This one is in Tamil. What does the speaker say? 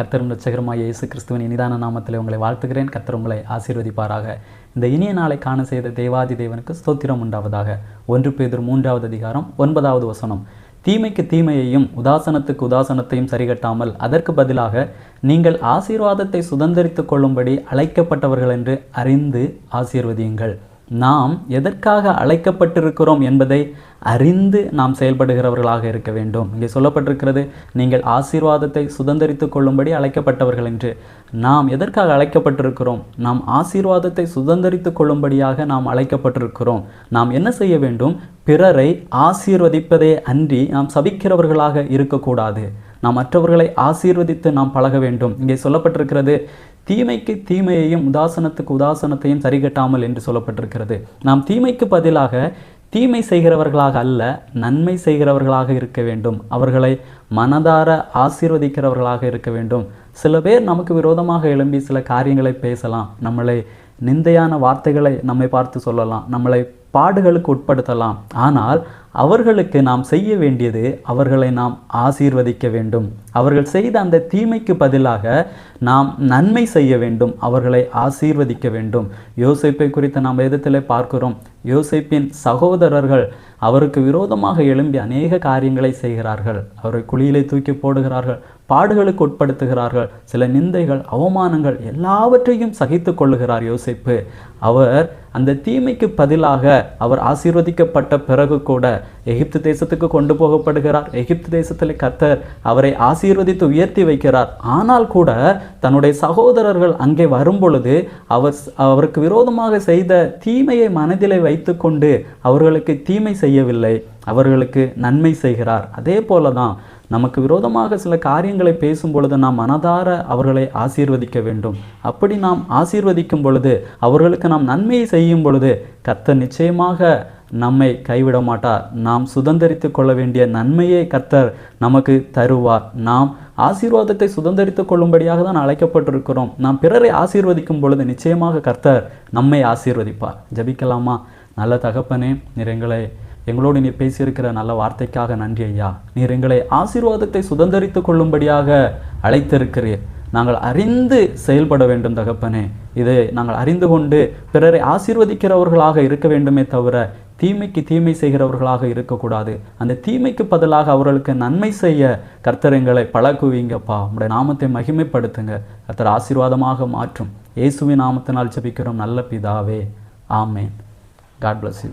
கர்த்தரும் லட்சகரமாக இயேசு கிறிஸ்துவின் இனிதான நாமத்தில் உங்களை வாழ்த்துகிறேன். கர்த்தர் உங்களை ஆசீர்வதிப்பாராக. இந்த இனிய நாளை காண செய்த தேவாதி தேவனுக்கு ஸ்தோத்திரம் உண்டாவதாக. ஒன்று பேதர் மூன்றாவது அதிகாரம் ஒன்பதாவது வசனம். தீமைக்கு தீமையையும் உதாசனத்துக்கு உதாசனத்தையும் சரிகட்டாமல் அதற்கு பதிலாக நீங்கள் ஆசீர்வாதத்தை சுதந்திரித்துக் கொள்ளும்படி அழைக்கப்பட்டவர்கள் என்று அறிந்து ஆசீர்வதியுங்கள். நாம் எதற்காக அழைக்கப்பட்டிருக்கிறோம் என்பதை அறிந்து நாம் செயல்படுகிறவர்களாக இருக்க வேண்டும். இங்கே சொல்லப்பட்டிருக்கிறது நீங்கள் ஆசீர்வாதத்தை சுதந்திரித்து கொள்ளும்படி அழைக்கப்பட்டவர்கள் என்று. நாம் எதற்காக அழைக்கப்பட்டிருக்கிறோம்? நாம் ஆசீர்வாதத்தை சுதந்திரித்து கொள்ளும்படியாக நாம் அழைக்கப்பட்டிருக்கிறோம். நாம் என்ன செய்ய வேண்டும்? பிறரை ஆசீர்வதிப்பதே அன்றி நாம் சபிக்கிறவர்களாக இருக்கக்கூடாது. நாம் மற்றவர்களை ஆசீர்வதித்து நாம் பழக வேண்டும். இங்கே சொல்லப்பட்டிருக்கிறது தீமைக்கு தீமையையும் உதாசனத்துக்கு உதாசனத்தையும் சரிகட்டாமல் என்று சொல்லப்பட்டிருக்கிறது. நாம் தீமைக்கு பதிலாக தீமை செய்கிறவர்களாக அல்ல நன்மை செய்கிறவர்களாக இருக்க வேண்டும். அவர்களை மனதார ஆசீர்வதிக்கிறவர்களாக இருக்க வேண்டும். சில பேர் நமக்கு விரோதமாக எழும்பி சில காரியங்களை பேசலாம். நம்மளை நிந்தையான வார்த்தைகளை நம்மை பார்த்து சொல்லலாம். நம்மளை பாடுகளுக்கு உட்படுத்தலாம். ஆனால் அவர்களுக்கு நாம் செய்ய வேண்டியது அவர்களை நாம் ஆசீர்வதிக்க வேண்டும். அவர்கள் செய்த அந்த தீமைக்கு பதிலாக நாம் நன்மை செய்ய வேண்டும் அவர்களை ஆசீர்வதிக்க வேண்டும். யோசிப்பை குறித்து நாம் விதத்தில் பார்க்கிறோம். யோசிப்பின் சகோதரர்கள் அவருக்கு விரோதமாக எழும்பி அநேக காரியங்களை செய்கிறார்கள். அவரை குழியிலே தூக்கி போடுகிறார்கள் பாடுகளுக்கு உட்படுத்துகிறார்கள். சில நிந்தைகள் அவமானங்கள் எல்லாவற்றையும் சகித்து கொள்ளுகிறார் யோசிப்பு. அவர் அந்த தீமைக்கு பதிலாக அவர் ஆசீர்வதிக்கப்பட்ட பிறகு கூட எகிப்து தேசத்துக்கு கொண்டு போகப்படுகிறார். எகிப்து தேசத்தில் கத்தர் அவரை ஆசி ஆசீர்வதித்து உயர்த்தி வைக்கிறார். ஆனால் கூட தன்னுடைய சகோதரர்கள் அங்கே வரும்பொழுது அவர் அவருக்கு விரோதமாக செய்த தீமையை மனதிலே வைத்துக்கொண்டு அவர்களுக்கு தீமை செய்யவில்லை. அவர்களுக்கு நன்மை செய்கிறார். அதே போல தான் நமக்கு விரோதமாக சில காரியங்களை பேசும் பொழுது நாம் மனதார அவர்களை ஆசீர்வதிக்க வேண்டும். அப்படி நாம் ஆசீர்வதிக்கும் பொழுது அவர்களுக்கு நாம் நன்மையை செய்யும் பொழுது கத்த நிச்சயமாக நம்மை கைவிட மாட்டார். நாம் சுதந்திரித்து கொள்ள வேண்டிய நன்மையை கர்த்தர் நமக்கு தருவார். நாம் ஆசீர்வாதத்தை சுதந்திரித்து கொள்ளும்படியாக தான் அழைக்கப்பட்டிருக்கிறோம். நாம் பிறரை ஆசீர்வதிக்கும் பொழுது நிச்சயமாக கர்த்தர் நம்மை ஆசீர்வதிப்பார். ஜபிக்கலாமா? நல்ல தகப்பனே நீர் எங்களை எங்களோடு நீர் பேசியிருக்கிற நல்ல வார்த்தைக்காக நன்றி ஐயா. நீர் எங்களை ஆசீர்வாதத்தை சுதந்திரித்து கொள்ளும்படியாக அழைத்திருக்கிறீர். நாங்கள் அறிந்து செயல்பட வேண்டும் தகப்பனே. இதை நாங்கள் அறிந்து கொண்டு பிறரை ஆசீர்வதிக்கிறவர்களாக இருக்க வேண்டுமே தவிர தீமைக்கு தீமை செய்கிறவர்களாக இருக்கக்கூடாது. அந்த தீமைக்கு பதிலாக அவர்களுக்கு நன்மை செய்ய கர்த்தரங்களை பழக்குவீங்கப்பா. பழகுவீங்கப்பா உங்களுடைய நாமத்தை மகிமைப்படுத்துங்க. கர்த்தர் ஆசீர்வாதமாக மாற்றும். இயேசுவின் நாமத்தினால் ஜபிக்கிறோம். நல்ல பிதாவே. ஆமேன். God bless you